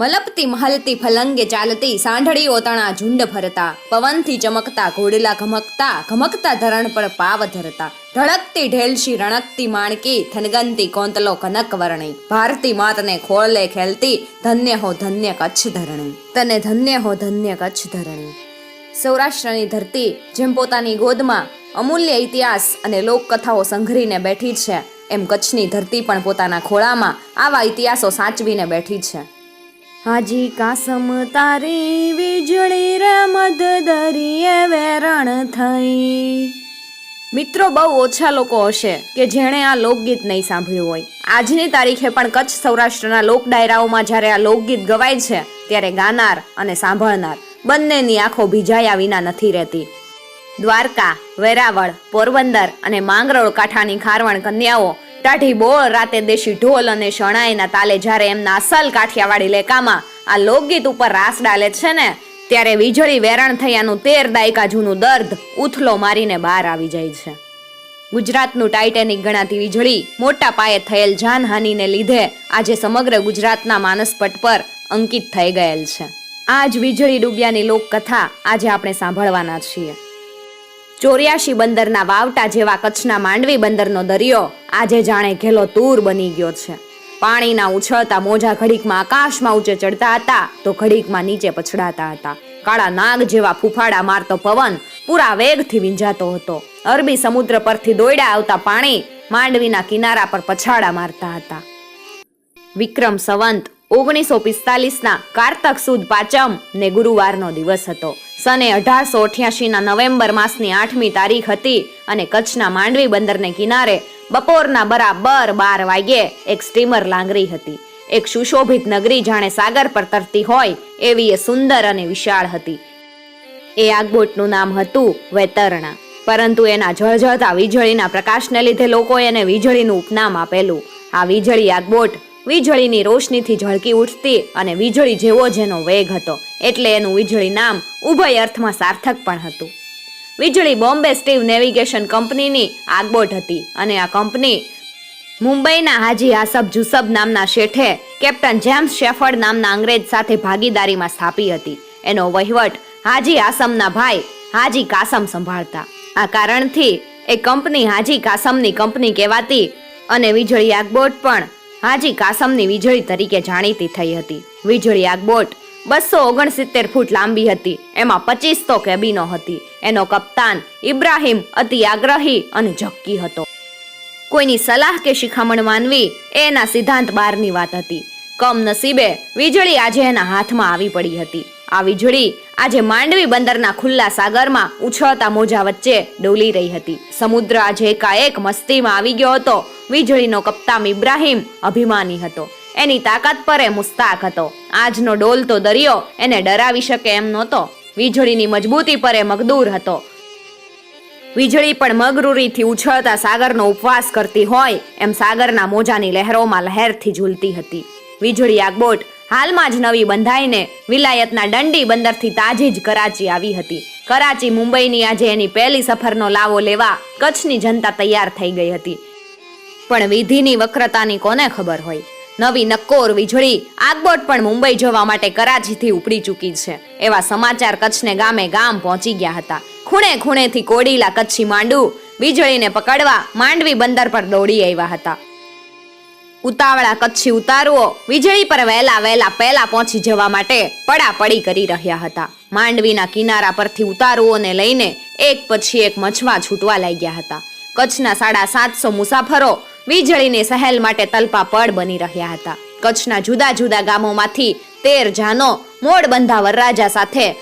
મલપતી મહલતી ફલંગે ચાલતી સાંઢળી ઓતણા ઝુંડ ફરતા પવનથી ચમકતા ઘોડલા ઘમકતા ઘમકતા ધરણ પર પાવ ધરતા. ઢળકતી ઢેલશી રણકતી માણકી, થનગનતી કોંતલો કનક વર્ણી. ભારતી માતને ખોળલે ખેલતી, ધન્ય હો ધન્ય કચ્છ ધરણી. તને ધન્ય હો ધન્ય કચ્છ ધરણી. સૌરાષ્ટ્રની ધરતી, જેમ પોતાની ગોદમાં અમૂલ્ય ઇતિહાસ અને લોકકથાઓ સંઘરીને બેઠી છે, એમ કચ્છની ધરતી પણ પોતાના ખોળામાં આવા ઇતિહાસો સાચવીને બેઠી છે. હાજી કાસમ તારી વીજળી રે મધ દરિયે વેરણ થઈ. મિત્રો, બહુ ઓછા લોકો હશે કે જેણે આ લોકગીત નહીં સાંભળ્યું હોય. આજની તારીખે પણ કચ્છ સૌરાષ્ટ્રના લોક ડાયરાઓમાં જ્યારે આ લોકગીત ગવાય છે, ત્યારે ગાનાર અને સાંભળનાર બંનેની આંખો ભીજાયા વિના નથી રહેતી. દ્વારકા, વેરાવળ, પોરબંદર અને માંગરોળ કાંઠાની ખારવણ કન્યાઓ ટાઢી બોળ રાતે દેશી ઢોલ અને શણાઈના તાલે જ્યારે એમના અસલ કાઠિયાવાડી લેકામાં આ લોકગીત ઉપર રાસ ડાલે છે ને, ત્યારે વીજળી વેરણ થયાનું તેર દાયકા જૂનું દર્દ ઉથલો મારીને બહાર આવી જાય છે. ગુજરાતનું ટાઇટેનિક ગણાતી વીજળી મોટા પાયે થયેલ જાનહાનિને લીધે આજે સમગ્ર ગુજરાતના માનસપટ પર અંકિત થઈ ગયેલ છે. આ જ વીજળી ડૂબ્યાની લોકકથા આજે આપણે સાંભળવાના છીએ. ચોર્યાશી બંદરના વાવટા જેવા કચ્છના માંડવી બંદરનો દરિયો આજે જાણે ઘેલો તૂર બની ગયો છે. પાણીના ઉછળતા મોજા ઘડીકમાં આકાશમાં ઊંચે ચડતા હતા તો ઘડીકમાં નીચે પછડાતા હતા. કાળા નાગ જેવા ફૂફાડા મારતો પવન પૂરા વેગથી વિંજાતો હતો. અરબી સમુદ્ર પરથી દોડ્યા આવતા પાણી માંડવીના કિનારા પર પછાડા મારતા હતા. વિક્રમ સંવંત ઓગણીસો પિસ્તાલીસના કારતક સુદ પાંચમ ને ગુરુવારનો દિવસ હતો. સને અઢારસો અઠ્યાસીના નવેમ્બર માસની આઠમી તારીખ હતી અને કચ્છના માંડવી બંદરને કિનારે બપોરના બરાબર બાર વાગ્યે એક સ્ટીમર લાંગરી હતી. એક સુશોભિત નગરી જાણે સાગર પર તરતી હોય એવી એ સુંદર અને વિશાળ હતી. એ આગબોટનું નામ હતું વૈતરણા. પરંતુ એના જળજળતા વીજળીના પ્રકાશને લીધે લોકોએ એને વીજળીનું ઉપનામ આપેલું. આ વીજળી આગબોટ વીજળીની રોશનીથી ઝળકી ઉઠતી અને વીજળી જેવો જેનો વેગ હતો. એટલે એનું વીજળી નામ ઉભય અર્થમાં સાર્થક પણ હતું. વીજળી બોમ્બે સ્ટીવ નેવિગેશન કંપનીની આગબોટ હતી અને આ કંપની મુંબઈના હાજી આસબ જુસબ નામના શેઠે કેપ્ટન જેમ્સ શેફર્ડ નામના અંગ્રેજ સાથે ભાગીદારીમાં સ્થાપી હતી. એનો વહીવટ હાજી આસમના ભાઈ હાજી કાસમ સંભાળતા. આ કારણથી એ કંપની હાજી કાસમની કંપની કહેવાતી અને વીજળી આગબોટ પણ હાજી કાસમની વીજળી તરીકે જાણીતી થઈ હતી. વીજળી આગબોટ બસો ઓગણસિત્તેર ફૂટ લાંબી હતી. એમાં પચીસ તો કેબિનો હતી. એનો કપ્તાન ઇબ્રાહિમ અતિ આગ્રહી અને જક્કી હતો. કોઈની સલાહ કે શિખામણ માનવી એ એના સિદ્ધાંત બહારની વાત હતી. કમનસીબે વીજળી આજે એના હાથમાં આવી પડી હતી. આ વીજળી આજે માંડવી બંદરના ખુલ્લા સાગરમાં ઉછળતા મોજા વચ્ચે ડોલી રહી હતી. સમુદ્ર આજે એકાએક મસ્તીમાં આવી ગયો હતો. વીજળીનો કપ્તાન ઇબ્રાહીમ અભિમાની હતો. એની તાકાત પર એ મુસ્તાક હતો. આજનો ડોલતો દરિયો, એને ડરાવી શકે એમ નહોતો. વીજળીની મજબૂતી પર એ મગદૂર હતો. વીજળી પણ મગરૂરીથી ઉછળતા સાગરનો ઉપવાસ કરતી હોય એમ સાગરના મોજાની લહેરોમાં લહેરથી ઝૂલતી હતી. વીજળી આગબોટ હાલમાં જ નવી બંધાઈને વિલાયતના દંડી બંદરથી તાજી જ કરાચી આવી હતી. કરાચી મુંબઈની આજે એની પહેલી સફરનો લાવો લેવા કચ્છની જનતા તૈયાર થઈ ગઈ હતી. પણ વિધિની વક્રતાની કોને ખબર હોય? નવી નક્કોર વીજળી આગબોટ પણ મુંબઈ જવા માટે કરાચીથી ઉપડી ચૂકી છે. એવા સમાચાર કચ્છને ગામે ગામ પહોંચી ગયા હતા. ખૂણે ખૂણેથી કોડીલા કચ્છી માંડુ વીજળીને પકડવા માંડવી બંદર પર દોડી આવ્યા હતા. ઉતાવળા કચ્છી ઉતારુઓ વીજળી પર વહેલા વહેલા પહેલા પહોંચી જવા માટે પડાપડી કરી રહ્યા હતા. માંડવીના કિનારા પરથી ઉતારુઓને લઈને એક પછી એક મછવા છૂટવા લાગ્યા હતા. કચ્છના સાડા સાતસો મુસાફરો વીજળીની સહેલ માટે તલપા પડ બની રહ્યા હતા. કચ્છના જુદા જુદા ગામોમાંથી તેર જાનો મોડ બંધા વરરાજા સાથે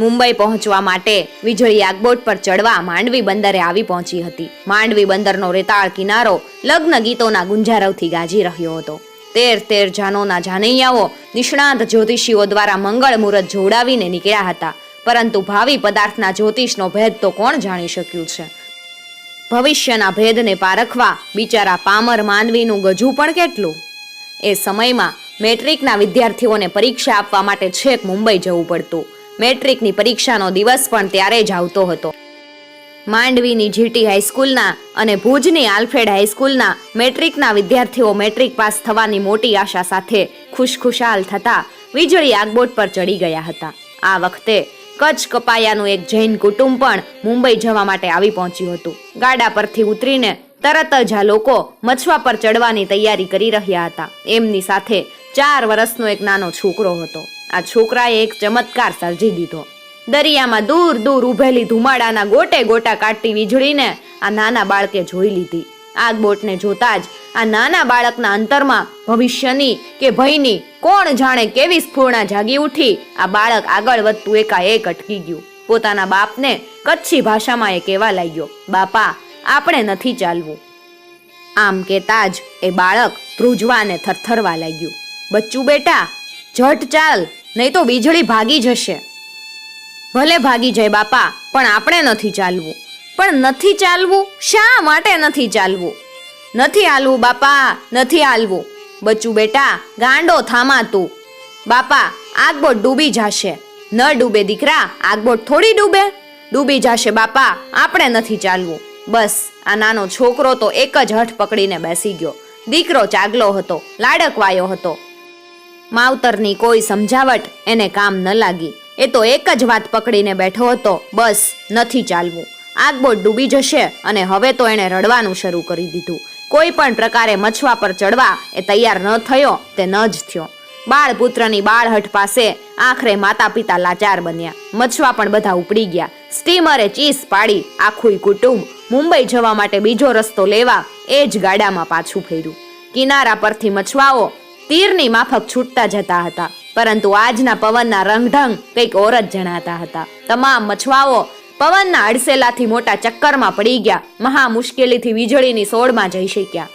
મુંબઈ પહોંચવા માટે વીજળી આગબોટ પર ચડવા માંડવી બંદરે આવી પહોંચી હતી. માંડવી બંદરનો રેતાળ કિનારો લગ્ન ગીતોના ગુંજારવથી ગાજી રહ્યો હતો. તેર તેર જાનોના જાનૈયાઓ નિષ્ણાંત જ્યોતિષીઓ દ્વારા મંગળ મુહૂર્ત જોડાવીને નીકળ્યા હતા. પરંતુ ભાવિ પદાર્થના જ્યોતિષનો ભેદ તો કોણ જાણી શક્યું છે? ભવિષ્યના ભેદને પારખવા બિચારા પામર માનવીનું ગજુ પણ કેટલું? એ સમયમાં મેટ્રિકના વિદ્યાર્થીઓને પરીક્ષા આપવા માટે છેક મુંબઈ જવું પડતું. મેટ્રિકની પરીક્ષાનો દિવસ પણ ત્યારે જ આવતો હતો. માંડવીની જીટી હાઈસ્કૂલના અને ભુજની આલ્ફ્રેડ હાઈસ્કૂલના મેટ્રિકના વિદ્યાર્થીઓ મેટ્રિક પાસ થવાની મોટી આશા સાથે ખુશખુશાલ થતા વીજળી આગબોટ પર ચડી ગયા હતા. આ વખતે કચ્છ કપાયાનું એક જૈન કુટુંબ પણ મુંબઈ જવા માટે આવી પહોંચ્યું હતું. ગાડા પરથી ઉતરીને તરત જ આ લોકો મછવા પર ચડવાની તૈયારી કરી રહ્યા હતા. એમની સાથે ચાર વર્ષનો એક નાનો છોકરો હતો. આ છોકરાએ એક ચમત્કાર સર્જી દીધો. દરિયામાં દૂર દૂર ઉભેલી ધુમાડાના ગોટે ગોટા કાઢતી વીજળીને આ નાના બાળકે જોઈ લીધી. આગ બોટને જોતા જ આ નાના બાળકના અંતરમાં ભવિષ્યની કે ભયની કોણ જાણે કેવી સ્ફૂર્ણા જાગી ઉઠી, આ બાળક આગળ વધતું એકાએક અટકી ગયું. પોતાના બાપને કચ્છી ભાષામાં એ કહેવા લાગ્યો, બાપા, આપણે નથી ચાલવું. આમ કહેતા જ એ બાળક ધ્રુજવા ને થરથરવા લાગ્યું. બચ્ચું બેટા, ઝટ ચાલ નહીં તો વીજળી ભાગી જશે. ભલે ભાગી જાય બાપા, પણ આપણે નથી ચાલવું. પણ નથી ચાલવું, શા માટે નથી ચાલવું? નથી હાલવું બાપા, નથી હાલવું. બચ્ચું બેટા, ગાંડો થામા તું બાપા, આગબોટ ડૂબી જશે. ન ડૂબે દીકરા, આગબોટ થોડી ડૂબે. ડૂબી જશે બાપા, આપણે નથી ચાલવું. બસ, આ નાનો છોકરો તો એક જ હઠ પકડીને બેસી ગયો. દીકરો ચાગલો હતો, લાડકવાયો હતો. માવતરની કોઈ સમજાવટ એને કામ ન લાગી. એ તો એક જ વાત પકડીને બેઠો હતો, બસ, નથી ચાલવું. આગબોટ ડૂબી જશે અને હવે તો એણે રડવાનું શરૂ કરી દીધું. કોઈ પણ પ્રકારે મછવા પર ચડવા એ તૈયાર ન થયો, તે ન જ થયો. બાળ પુત્રની બાળહટ પાસે આખરે માતા પિતા લાચાર બન્યા. મછવા પણ બધા ઉપડી ગયા. સ્ટીમરે ચીસ પાડી આખું કુટુંબ. મુંબઈ જવા માટે બીજો રસ્તો લેવા એ જ ગાડામાં પાછું ફેર્યું. કિનારા પરથી મછવાઓ તીરની માફક છૂટતા જતા હતા. પરંતુ આજના પવનના રંગઢંગ કંઈક ઓર જ જણાતા હતા. તમામ મછવાઓ પવનના અડસેલાથી મોટા ચક્કરમાં પડી ગયા. મહા મુશ્કેલીથી વીજળીની સોળમાં જઈ શક્યા.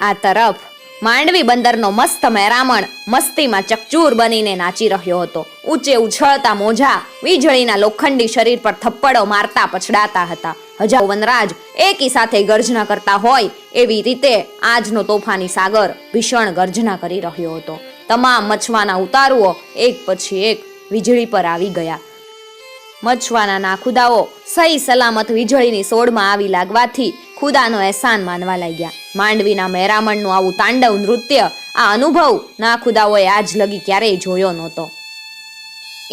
આ તરફ માંડવી બંદરનો મસ્ત મેરામણ મસ્તીમાં ચકચૂર બનીને નાચી રહ્યો હતો. ઊંચે ઉછળતા મોજા વીજળીના લોખંડી શરીર પર થપ્પડો મારતા પછડાતા હતા. હજારો વનરાજ એકી સાથે ગર્જના કરતા હોય એવી રીતે આજનો તોફાની સાગર ભીષણ ગર્જના કરી રહ્યો હતો. તમામ મછવાના ઉતારુઓ એક પછી એક વીજળી પર આવી ગયા. મછવાના નાખુદાઓ સહી સલામત વીજળીની સોડમાં આવી લાગવાથી ખુદાનો અહેસાન માનવા લાગ્યા. માંડવીના મેરામણનું આવું તાંડવ નૃત્ય, આ અનુભવ નાખુદાઓએ આજ લગી ક્યારેય જોયો નહોતો.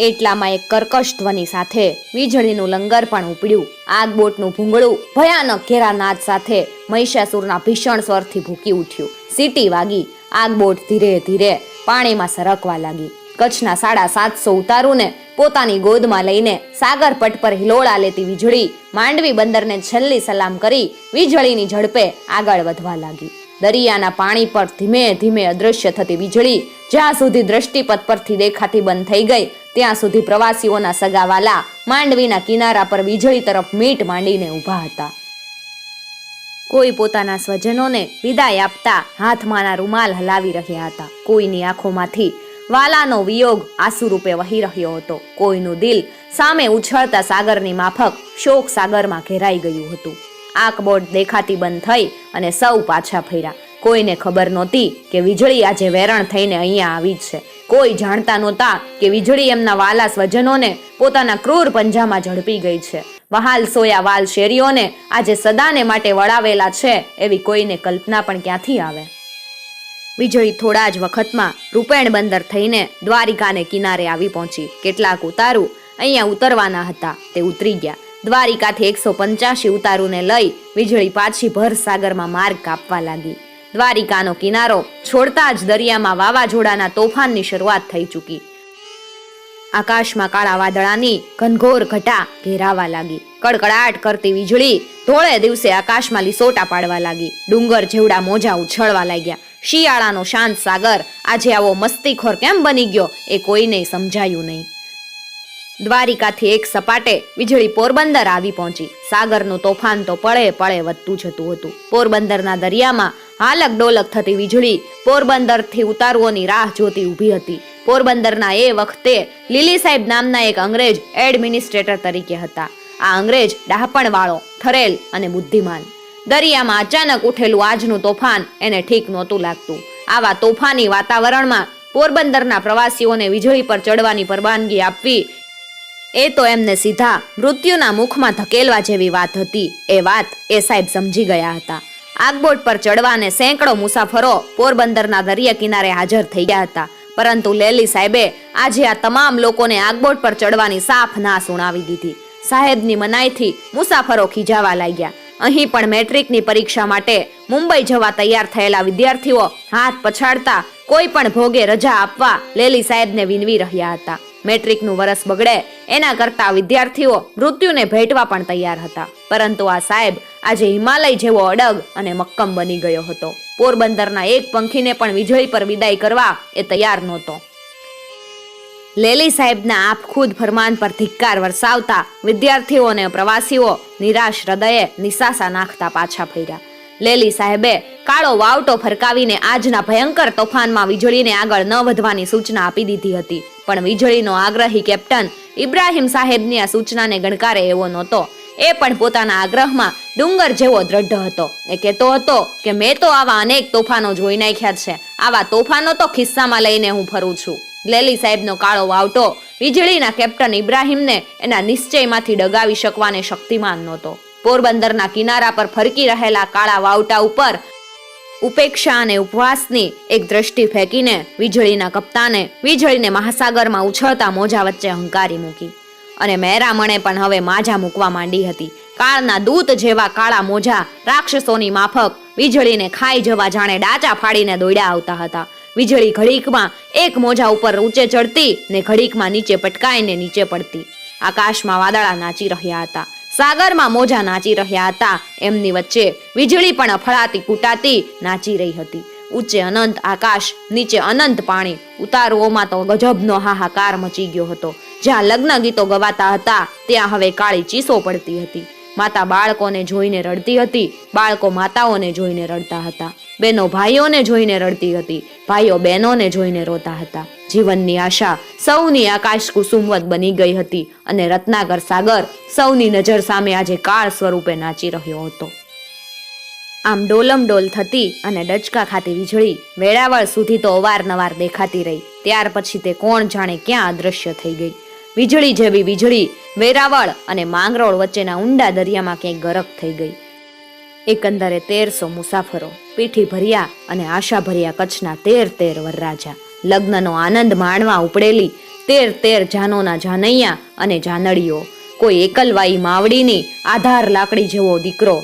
એટલામાં એક કર્કશ ધ્વનિ સાથે વીજળીનું લંગર પણ ઉપડ્યું. આગ બોટનું ભૂંગળું ભયાનક ઘેરા નાદ સાથે મહિષાસુરના ભીષણ સ્વરથી ભૂકી ઉઠ્યું. સીટી વાગી. આગ બોટ ધીરે ધીરે પાણીમાં સરકવા લાગી. કચ્છના સાડા સાતસો ઉતારુને પોતાની ગોદમાં લઈને સાગર પટ પર હિલોળા લેતી વીજળી માંડવી બંદરને છેલ્લી સલામ કરી વીજળીની ઝડપે આગળ વધવા લાગી. દરિયાના પાણી પર ધીમે ધીમે અદૃશ્ય થતી વીજળી જ્યાં સુધી દ્રષ્ટિપથ પરથી દેખાતી બંધ થઈ ગઈ, ત્યાં સુધી પ્રવાસીઓના સગાવાલા માંડવીના કિનારા પર વીજળી તરફ મીટ માંડીને ઊભા હતા. કોઈ પોતાના સ્વજનોને વિદાય આપતા હાથમાંના રૂમાલ હલાવી રહ્યા હતા. કોઈની આંખોમાંથી વાલાનો વિયોગ આસુરૂપે વહી રહ્યો હતો. કોઈનું દિલ સામે ઉછળતા સાગરની માફક શોક સાગરમાં ઘેરાઈ ગયું હતું. આંખબોટ દેખાતી બંધ થઈ અને સૌ પાછા ફર્યા. કોઈને ખબર નહોતી કે વીજળી આજે વેરણ થઈને અહીંયા આવી છે. કોઈ જાણતા નહોતા કે વીજળી એમના વાલા સ્વજનોને પોતાના ક્રૂર પંજામાં ઝડપી ગઈ છે. વહાલ સોયા વાલ શેરીઓને આજે સદાને માટે વળાવેલા છે એવી કોઈને કલ્પના પણ ક્યાંથી આવે? વીજળી થોડા જ વખતમાં રૂપેણ બંદર થઈને દ્વારિકાને કિનારે આવી પહોંચી. કેટલાક ઉતારું અહીંયા ઉતરવાના હતા. તે ઉતરી ગયા. દ્વારિકાથી એકસો પંચ્યાસી ઉતારુને લઈ વીજળી પાછી ભર સાગરમાં માર્ગ કાપવા લાગી. દ્વારિકાનો કિનારો છોડતા જ દરિયામાં વાવાઝોડાના તોફાનની શરૂઆત થઈ ચૂકી. આકાશમાં કાળા વાદળાની ઘનઘોર ઘટા ઘેરાવા લાગી. કડકડાટ કરતી વીજળી ધોળે દિવસે આકાશમાં લીસોટા પાડવા લાગી. ડુંગર જેવડા મોજા ઉછળવા લાગ્યા. શિયાળાનો શાંત સાગર આજે આવો મસ્તીખોર કેમ બની ગયો એ કોઈને સમજાયું નહીં. દ્વારિકાથી એક સપાટે વીજળી પોરબંદર આવી પહોંચી. સાગરનું તોફાન તો પળે પળે વધતું જતું હતું. પોરબંદરના દરિયામાં હાલક ડોલક થતી વીજળી પોરબંદરથી ઉતારુઓની રાહ જોતી ઊભી હતી. પોરબંદરના એ વખતે લીલી સાહેબ નામના એક અંગ્રેજ એડમિનિસ્ટ્રેટર તરીકે હતા. આ અંગ્રેજ ડહાપણવાળો ઠરેલ અને બુદ્ધિમાન. દરિયામાં અચાનક ઉઠેલું આજનું તોફાન એને ઠીક નહોતું લાગતું. આવા તોફાની વાતાવરણમાં પોરબંદરના પ્રવાસીઓને વીજળી પર ચડવાની પરવાનગી આપવી એ તો એમને સીધા મૃત્યુના મુખમાં ધકેલવા જેવી વાત હતી. એ વાત એ સાહેબ સમજી ગયા હતા. આગબોટ પર ચડવાને સેંકડો મુસાફરો પોરબંદરના દરિયા કિનારે હાજર થઈ ગયા હતા. પરંતુ લેલી સાહેબે આજે આ તમામ લોકોને આગબોટ પર ચડવાની સાફ ના સુણાવી દીધી. સાહેબની મનાઈથી મુસાફરો ખીજાવા લાગ્યા. અહીં પણ મેટ્રિકની પરીક્ષા માટે મુંબઈ જવા તૈયાર થયેલા વિદ્યાર્થીઓ હાથ પછાડતા કોઈ પણ ભોગે રજા આપવા લેલી સાહેબને વિનવી રહ્યા હતા. મેટ્રિકનું વરસ બગડે, એના કરતા વિદ્યાર્થીઓ મૃત્યુને ભેટવા પણ તૈયાર હતા. પરંતુ આ સાહેબ આજે હિમાલય જેવો અડગ અને મક્કમ બની ગયો હતો. પોરબંદરના એક પંખીને પણ વીજળી પર વિદાય કરવા એ તૈયાર નહોતો. લેલી સાહેબના આપ ખુદ ફરમાન પર ધિક્કાર વરસાવતા વિદ્યાર્થીઓ અને પ્રવાસીઓ નિરાશ હૃદયે નિશાસા નાખતા પાછા ફર્યા. લેલી સાહેબે કાળો વાવટો ફરકાવીને આજના ભયંકર તોફાનમાં વીજળીને આગળ ન વધવાની સૂચના આપી દીધી હતી. પણ વીજળીનો આગ્રહી કેપ્ટન ઇબ્રાહિમ સાહેબની આ સૂચનાને ગણકારે એવો નહોતો. એ પણ પોતાના આગ્રહમાં ડુંગર જેવો દ્રઢ હતો. એ કહેતો હતો કે, મેં તો આવા અનેક તોફાનો જોઈ નાખ્યા છે. આવા તોફાનો તો ખિસ્સામાં લઈને હું ફરું છું. લેલી સાહેબનો કાળો વાવટો વીજળીના કેપ્ટન ઇબ્રાહિમને એના નિશ્ચયમાંથી ડગાવી શકવાને શક્તિમાન નહોતો. પોરબંદરના કિનારા પર ફરકી રહેલા કાળા વાવટા ઉપર ઉપેક્ષા અને ઉપવાસની એક દ્રષ્ટિ ફેંકીને વીજળીના કપ્તાને વીજળીને મહાસાગરમાં ઉછળતા મોજા વચ્ચે હંકારી મૂકી. અને મહેરામણે પણ હવે માજા મૂકવા માંડી હતી. કાળના દૂત જેવા કાળા મોજા રાક્ષસોની માફક વીજળીને ખાઈ જવા જાણે ડાચા ફાડીને દોડ્યા આવતા હતા. વીજળી ઘડીકમાં એક મોજા ઉપર ઊંચે ચડતી ને ઘડીકમાં નીચે પટકાઈને નીચે પડતી. આકાશમાં વાદળા નાચી રહ્યા હતા. સાગરમાં મોજા નાચી રહ્યા હતા. એમની વચ્ચે વીજળી પણ અફળાતી કૂટાતી નાચી રહી હતી. ઊંચે અનંત આકાશ, નીચે અનંત પાણી. ઉતારુઓમાં તો ગજબનો હાહાકાર મચી ગયો હતો. જ્યાં લગ્ન ગીતો ગવાતા હતા, ત્યાં હવે કાળી ચીસો પડતી હતી. માતા બાળકોને જોઈને રડતી હતી, બાળકો માતાઓને જોઈને રડતા હતા. બેનો ભાઈઓને જોઈને રડતી હતી. ભાઈઓ બહેનોને જોઈને રોતા હતા. જીવનની આશા સૌની આકાશ કુસુમવત બની ગઈ હતી અને રત્નાકર સાગર સૌની નજર સામે આજે કાળ સ્વરૂપે નાચી રહ્યો હતો. આમ ડોલમ ડોલ થતી અને ડચકા ખાતી વીજળી વેળાવળ સુધી તો અવારનવાર દેખાતી રહી. ત્યાર પછી તે કોણ જાણે ક્યાં અદૃશ્ય થઈ ગઈ. વીજળી જેવી વીજળી, વેરાવળ અને માંગરોળ વચ્ચેના ઊંડા દરિયામાં ક્યાંય ગરક થઈ ગઈ. એકંદરે તેરસો મુસાફરો પીઠી ભર્યા અને આશા ભર્યા કચ્છના તેર તેર વરરાજા. લગ્નનો આનંદ માણવા ઉપડેલી તેર તેર જાનોના જાનૈયા અને જાનડીઓ કોઈ એકલવાઈ માવડીની આધાર લાકડી જેવો દીકરો.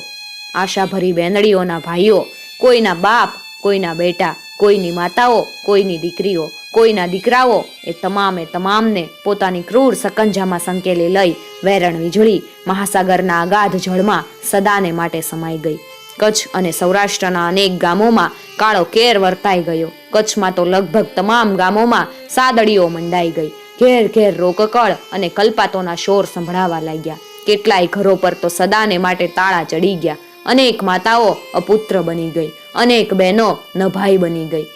આશાભરી બેનડીઓના ભાઈઓ, કોઈના બાપ, કોઈના બેટા, કોઈની માતાઓ, કોઈની દીકરીઓ. કોઈના દીકરાઓ એ તમામે તમામને પોતાની ક્રૂર સકંજામાં સંકેલી લઈ વેરણ વીજળી મહાસાગરના અગાધ જળમાં સદાને માટે સમાઈ ગઈ. કચ્છ અને સૌરાષ્ટ્રના અનેક ગામોમાં કાળો કેર વર્તાઈ ગયો. કચ્છમાં તો લગભગ તમામ ગામોમાં સાદડીઓ મંડાઈ ગઈ. ઘેર ઘેર રોકકળ અને કલ્પાતોના શોર સંભળાવા લાગ્યા. કેટલાય ઘરો પર તો સદાને માટે તાળા ચડી ગયા. અનેક માતાઓ અપુત્ર બની ગઈ. અનેક બહેનો નભાઈ બની ગઈ.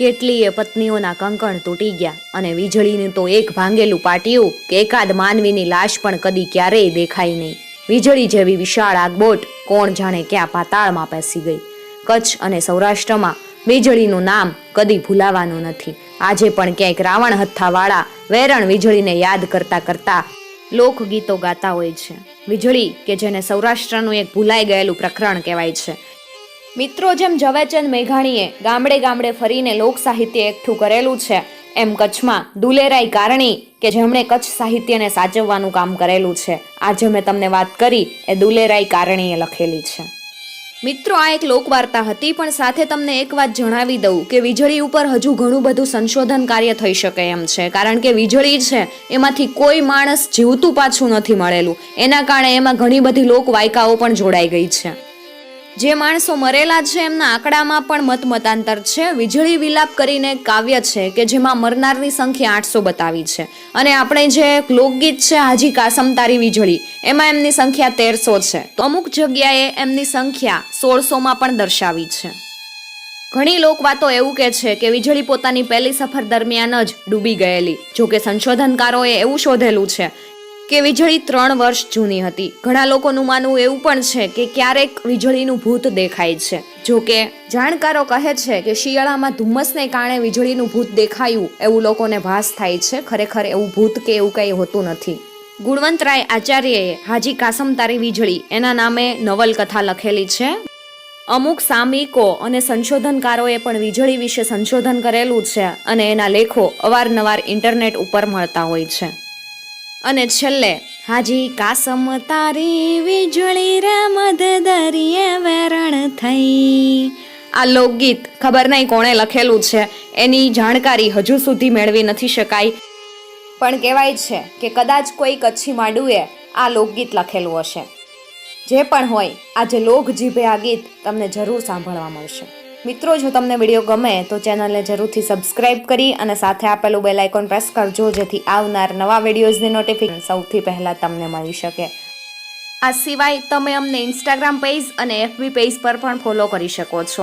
કેટલીય પત્નીઓના કંકણ તૂટી ગયા અને વીજળીનું તો એક ભાંગેલું પાટિયું કે એકાદ માનવીની લાશ પણ કદી ક્યારેય દેખાય નહીં. વીજળી જેવી વિશાળ આગબોટ કોણ જાણે ક્યાં પાતાળમાં પેસી ગઈ. કચ્છ અને સૌરાષ્ટ્રમાં વીજળીનું નામ કદી ભૂલાવાનું નથી. આજે પણ ક્યાંક રાવણ હથ્થાવાળા વેરણ વીજળીને યાદ કરતા કરતા લોકગીતો ગાતા હોય છે. વીજળી કે જેને સૌરાષ્ટ્રનું એક ભૂલાઈ ગયેલું પ્રકરણ કહેવાય છે. મિત્રો, જેમ ઝવેચંદ મેઘાણીએ ગામડે ગામડે ફરીને લોક સાહિત્ય એકઠું કરેલું છે, એમ કચ્છમાં દુલેરાય કારણી કે જેમણે કચ્છ સાહિત્યને સાચવવાનું કામ કરેલું છે, આજે મેં તમને વાત કરી, એ દુલેરાય કારણીએ લખેલી છે. મિત્રો, આ એક લોકવાર્તા હતી, પણ સાથે તમને એક વાત જણાવી દઉં કે વીજળી ઉપર હજુ ઘણું બધું સંશોધન કાર્ય થઈ શકે એમ છે, કારણ કે વીજળી છે, એમાંથી કોઈ માણસ જીવતું પાછું નથી મળેલું, એના કારણે એમાં ઘણી બધી લોકવાયકાઓ પણ જોડાઈ ગઈ છે. જે માણસો મરેલા છે, એમના આંકડામાં પણ મત મતાંતર છે. વીજળી વિલાપ કરીને કાવ્ય છે કે જેમાં મરનારની સંખ્યા આઠસો બતાવી છે. અને આપણે જે લોકગીત છે, હાજી કાસમ તારી વીજળી, એમાં એમની સંખ્યા તેરસો છે. તો અમુક જગ્યાએ એમની સંખ્યા સોળસોમાં પણ દર્શાવી છે. ઘણી લોકવાતો એવું કહે છે કે વીજળી પોતાની પહેલી સફર દરમિયાન જ ડૂબી ગયેલી. જોકે સંશોધનકારોએ એવું શોધેલું છે કે વીજળી ત્રણ વર્ષ જૂની હતી. ઘણા લોકોનું માનવું એવું પણ છે કે ક્યારેક વીજળીનું ભૂત દેખાય છે. જો કે, જાણકારો કહે છે કે શિયાળામાં ધુમ્મસને કારણે વીજળીનું ભૂત દેખાયું એવું લોકોને ભાસ થાય છે. ખરેખર એવું ભૂત કે એવું કંઈ હોતું નથી. ગુણવંતરાય આચાર્યએ હાજી કાસમ તારી વીજળી એના નામે નવલકથા લખેલી છે. અમુક સામયિકો અને સંશોધનકારોએ પણ વીજળી વિશે સંશોધન કરેલું છે અને એના લેખો અવારનવાર ઇન્ટરનેટ ઉપર મળતા હોય છે. અને છેલ્લે, હાજી કાસમ તારી વીજળી રે મધ દરિયે વેરણ થઈ. આ લોકગીત ખબર નહીં કોણે લખેલું છે, એની જાણકારી હજુ સુધી મેળવી નથી શકાય પણ કહેવાય છે કે કદાચ કોઈ કચ્છી માડુએ આ લોકગીત લખેલું હશે. જે પણ હોય, આજે લોક જીભે આ ગીત તમને જરૂર સાંભળવા મળશે. મિત્રો, જો તમને વીડિયો ગમે તો ચેનલને જરૂરથી સબસ્ક્રાઇબ કરી અને સાથે આપેલું બેલ આઇકોન પ્રેસ કરજો, જેથી આવનાર નવા વિડીયોઝની નોટિફિકેશન સૌથી પહેલાં તમને મળી શકે. આ સિવાય તમે અમને ઇન્સ્ટાગ્રામ પેજ અને એફબી પેજ પર પણ ફોલો કરી શકો છો.